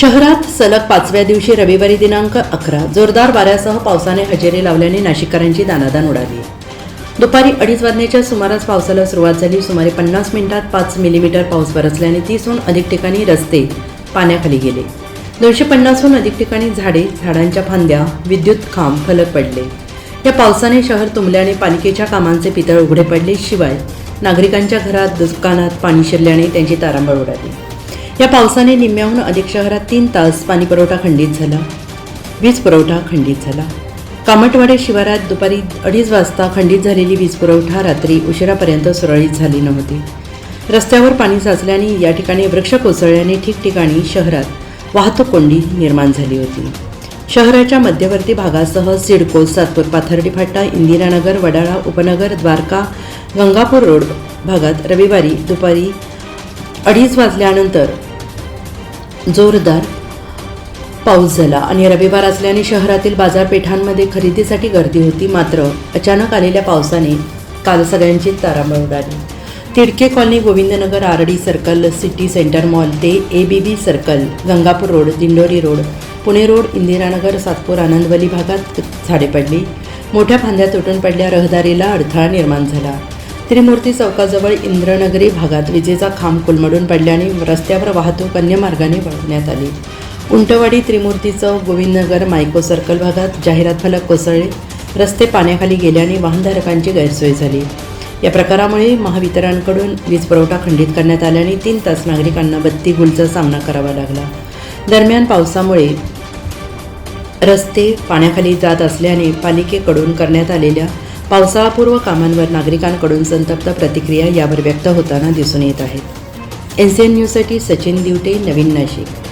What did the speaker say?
शहरात सलग पाचव्या दिवशी रविवारी दिनांक अकरा जोरदार वाऱ्यासह पावसाने हजेरी लावल्याने नाशिककरांची दानादान उडाली. दुपारी अडीच वाजण्याच्या सुमारास पावसाला सुरुवात झाली. सुमारे पन्नास मिनिटात पाच मिलीमीटर पाऊस बरसल्याने तीसहून अधिक ठिकाणी रस्ते पाण्याखाली गेले. दोनशे पन्नासहून अधिक ठिकाणी झाडे झाडांच्या फांद्या विद्युत खांब फलक पडले. या पावसाने शहर तुंबल्याने पालिकेच्या कामांचे पितळ उघडे पडले. शिवाय नागरिकांच्या घरात दुकानात पाणी शिरल्याने त्यांची तारांबळ उडाली. या पावसाने निम्म्याहून अधिक शहरात तीन तास पाणीपुरवठा खंडित झाला. वीज पुरवठा खंडित झाला. कामटवाडे शिवारात दुपारी अडीच वाजता खंडित झालेली वीज पुरवठा रात्री उशिरापर्यंत सुरळीत झाली नव्हती. रस्त्यावर पाणी साचल्याने या ठिकाणी वृक्ष कोसळल्याने ठिकठिकाणी शहरात वाहतूक कोंडी निर्माण झाली होती. शहराच्या मध्यवर्ती भागासह सिडको सातपूर पाथर्डी फाटा इंदिरानगर वडाळा उपनगर द्वारका गंगापूर रोड भागात रविवारी दुपारी अडीच वाजल्यानंतर जोरदार पाऊस झाला आणि रविवार असल्याने शहरातील बाजारपेठांमध्ये खरेदीसाठी गर्दी होती. मात्र अचानक आलेल्या पावसाने काल सगळ्यांची तारांबळ उडाली. Tidke colony Govindnagar RD circle city centre mall ते A B B circle Gangapur road Dindori road Pune road Indiranagar Satpur Anandvali भागात झाडे पडली. मोठ्या फांद्या तुटून पडल्या. रहदारीला अडथळा निर्माण झाला. त्रिमूर्ती चौकाजवळ इंद्रनगरी भागात विजेचा खांब कोलमडून पडल्याने रस्त्यावर वाहतूक अन्य मार्गाने वळवण्यात आली. उंटवाडी त्रिमूर्ती चौक गोविंदनगर मायको सर्कल भागात जाहिरात फलक कोसळले रस्ते पाण्याखाली गेल्याने वाहनधारकांची गैरसोय झाली. या प्रकारामुळे महावितरणकडून वीज पुरवठा खंडित करण्यात आल्याने तीन तास नागरिकांना बत्ती गुलचा सामना करावा लागला. दरम्यान पावसामुळे रस्ते पाण्याखाली जात असल्याने पालिकेकडून करण्यात आलेल्या पावसाळापूर्व कामांवर नागरिकांकडून संतप्त प्रतिक्रिया यावर व्यक्त होताना दिसून येत आहेत एन सी एन न्यूजसाठी सचिन दिवटे नवीन नाशिक.